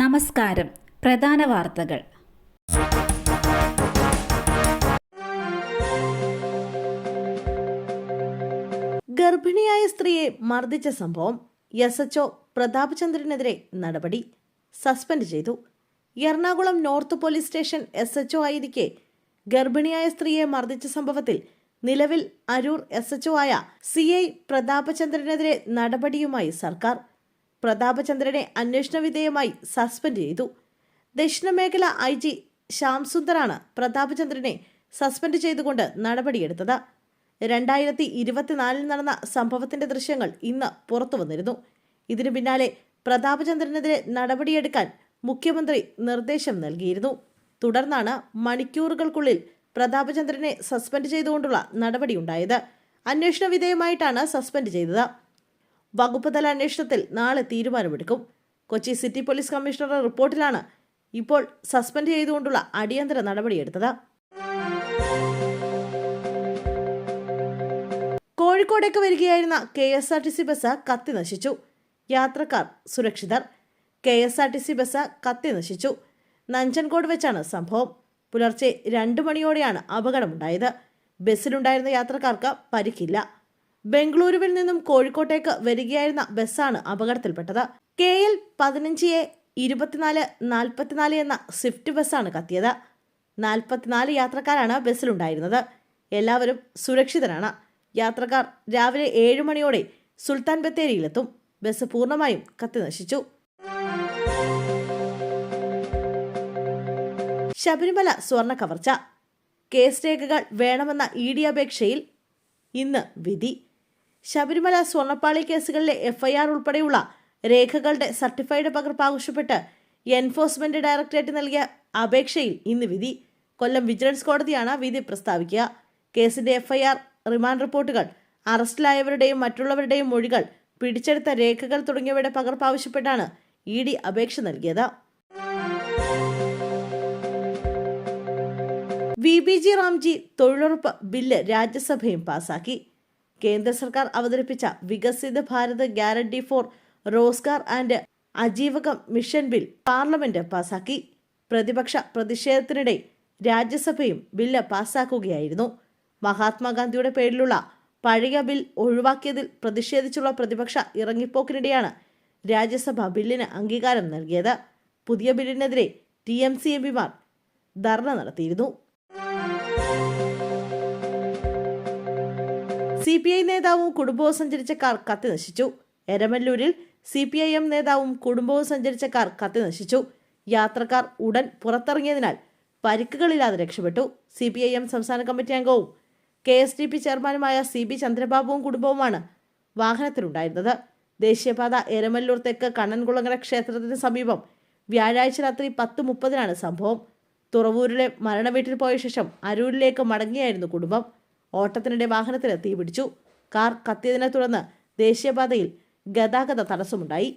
നമസ്കാരം. പ്രധാന വാർത്തകൾ. ഗർഭിണിയായ സ്ത്രീയെ മർദ്ദിച്ച സംഭവം എസ് എച്ച് പ്രതാപചന്ദ്രനെതിരെ നടപടി സസ്പെൻഡ് ചെയ്തു. Ernakulam north police station S H ആയിരിക്കെ ഗർഭിണിയായ സ്ത്രീയെ മർദ്ദിച്ച സംഭവത്തിൽ നിലവിൽ അരൂർ എസ് എച്ച് ആയ സി ഐ പ്രതാപചന്ദ്രനെതിരെ നടപടിയുമായി സർക്കാർ പ്രതാപചന്ദ്രനെ അന്വേഷണ വിധേയമായി സസ്പെൻഡ് ചെയ്തു. ദക്ഷിണമേഖല ഐ ജി ശ്യാം സുന്ദറാണ് പ്രതാപചന്ദ്രനെ സസ്പെൻഡ് ചെയ്തുകൊണ്ട് നടപടിയെടുത്തത്. രണ്ടായിരത്തി ഇരുപത്തിനാലിൽ നടന്ന സംഭവത്തിന്റെ ദൃശ്യങ്ങൾ ഇന്ന് പുറത്തു വന്നിരുന്നു. ഇതിനു പിന്നാലെ പ്രതാപചന്ദ്രനെതിരെ നടപടിയെടുക്കാൻ മുഖ്യമന്ത്രി നിർദ്ദേശം നൽകിയിരുന്നു. തുടർന്നാണ് മണിക്കൂറുകൾക്കുള്ളിൽ പ്രതാപചന്ദ്രനെ സസ്പെൻഡ് ചെയ്തുകൊണ്ടുള്ള നടപടിയുണ്ടായത്. അന്വേഷണ വിധേയമായിട്ടാണ് സസ്പെൻഡ് ചെയ്തത്. വകുപ്പ് തല അന്വേഷണത്തിൽ നാളെ തീരുമാനമെടുക്കും. കൊച്ചി സിറ്റി പോലീസ് കമ്മീഷണറുടെ റിപ്പോർട്ടിലാണ് ഇപ്പോൾ സസ്പെൻഡ് ചെയ്തുകൊണ്ടുള്ള അടിയന്തര നടപടിയെടുത്തത്. കോഴിക്കോടേക്ക് വരികയായിരുന്ന K S R T C bus കത്തി നശിച്ചു. യാത്രക്കാർ സുരക്ഷിതർ. K S R T C bus കത്തി നശിച്ചു. നഞ്ചൻകോട് വെച്ചാണ് സംഭവം. പുലർച്ചെ രണ്ടു മണിയോടെയാണ് അപകടമുണ്ടായത്. ബസ്സിലുണ്ടായിരുന്ന യാത്രക്കാർക്ക് പരിക്കില്ല. ബംഗളൂരുവിൽ നിന്നും കോഴിക്കോട്ടേക്ക് വരികയായിരുന്ന ബസ്സാണ് അപകടത്തിൽപ്പെട്ടത്. കെ എൽ പതിനഞ്ച് എ ഇരുപത്തിനാല് നാൽപ്പത്തിനാല് എന്ന സ്വിഫ്റ്റ് ബസ്സാണ് കത്തിയത്. നാൽപ്പത്തിനാല് യാത്രക്കാരാണ് ബസ്സിലുണ്ടായിരുന്നത്. എല്ലാവരും സുരക്ഷിതരാണ്. യാത്രക്കാർ രാവിലെ ഏഴ് മണിയോടെ സുൽത്താൻ ബത്തേരിയിലെത്തും. ബസ് പൂർണമായും കത്തി നശിച്ചു ശബരിമല സ്വർണ കവർച്ച. കേസ് രേഖകൾ വേണമെന്ന ഇ ഡി അപേക്ഷയിൽ ഇന്ന് വിധി. ശബരിമല സ്വർണപ്പാളി കേസുകളിലെ എഫ്ഐആർ ഉൾപ്പെടെയുള്ള രേഖകളുടെ സർട്ടിഫൈഡ് പകർപ്പ് ആവശ്യപ്പെട്ട് എൻഫോഴ്സ്മെന്റ് ഡയറക്ടറേറ്റ് നൽകിയ അപേക്ഷയിൽ ഇന്ന് വിധി. കൊല്ലം വിജിലൻസ് കോടതിയാണ് വിധി പ്രസ്താവിക്കുക. കേസിന്റെ എഫ്ഐആർ റിമാൻഡ് റിപ്പോർട്ടുകൾ അറസ്റ്റിലായവരുടെയും മറ്റുള്ളവരുടെയും മൊഴികൾ പിടിച്ചെടുത്ത രേഖകൾ തുടങ്ങിയവയുടെ പകർപ്പ് ആവശ്യപ്പെട്ടാണ് ഇ ഡി അപേക്ഷ നൽകിയത്. വി. B G. റാംജി തൊഴിലുറപ്പ് ബില്ല് രാജ്യസഭയും പാസാക്കി. കേന്ദ്ര സർക്കാർ അവതരിപ്പിച്ച Viksit Bharat guarantee for Rozgar and Ajeevika mission bill parliament പാസാക്കി. പ്രതിപക്ഷ പ്രതിഷേധത്തിനിടെ രാജ്യസഭയും ബില്ല് പാസാക്കുകയായിരുന്നു. മഹാത്മാഗാന്ധിയുടെ പേരിലുള്ള പഴയ ബിൽ ഒഴിവാക്കിയതിൽ പ്രതിഷേധിച്ചുള്ള പ്രതിപക്ഷ ഇറങ്ങിപ്പോക്കിനിടെയാണ് രാജ്യസഭ ബില്ലിന് അംഗീകാരം നൽകിയത്. പുതിയ ബില്ലിനെതിരെ ടി എം സി എം പിമാർ ധർണ നടത്തിയിരുന്നു. സി പി ഐ നേതാവും കുടുംബവും സഞ്ചരിച്ച കാർ കത്തി നശിച്ചു എരമല്ലൂരിൽ സി പി ഐ എം നേതാവും കുടുംബവും സഞ്ചരിച്ച കാർ കത്തി നശിച്ചു യാത്രക്കാർ ഉടൻ പുറത്തിറങ്ങിയതിനാൽ പരിക്കുകളില്ലാതെ രക്ഷപ്പെട്ടു. സി പി ഐ എം സംസ്ഥാന കമ്മിറ്റി അംഗവും കെ എസ് ഡി പി ചെയർമാനുമായ സി ബി ചന്ദ്രബാബുവും കുടുംബവുമാണ് വാഹനത്തിലുണ്ടായിരുന്നത്. ദേശീയപാത എരമല്ലൂർ തെക്ക് കണ്ണൻകുളങ്ങര ക്ഷേത്രത്തിന് സമീപം വ്യാഴാഴ്ച രാത്രി പത്ത് മുപ്പതിനാണ് സംഭവം. തുറവൂരിലെ മരണവീട്ടിൽ പോയ ശേഷം അരൂരിലേക്ക് മടങ്ങിയായിരുന്നു കുടുംബം. ഓട്ടത്തിനിടെ വാഹനത്തിന് തീപിടിച്ചു കാർ കത്തിയതിനെ തുടർന്ന് ദേശീയപാതയിൽ ഗതാഗത തടസ്സമുണ്ടായി.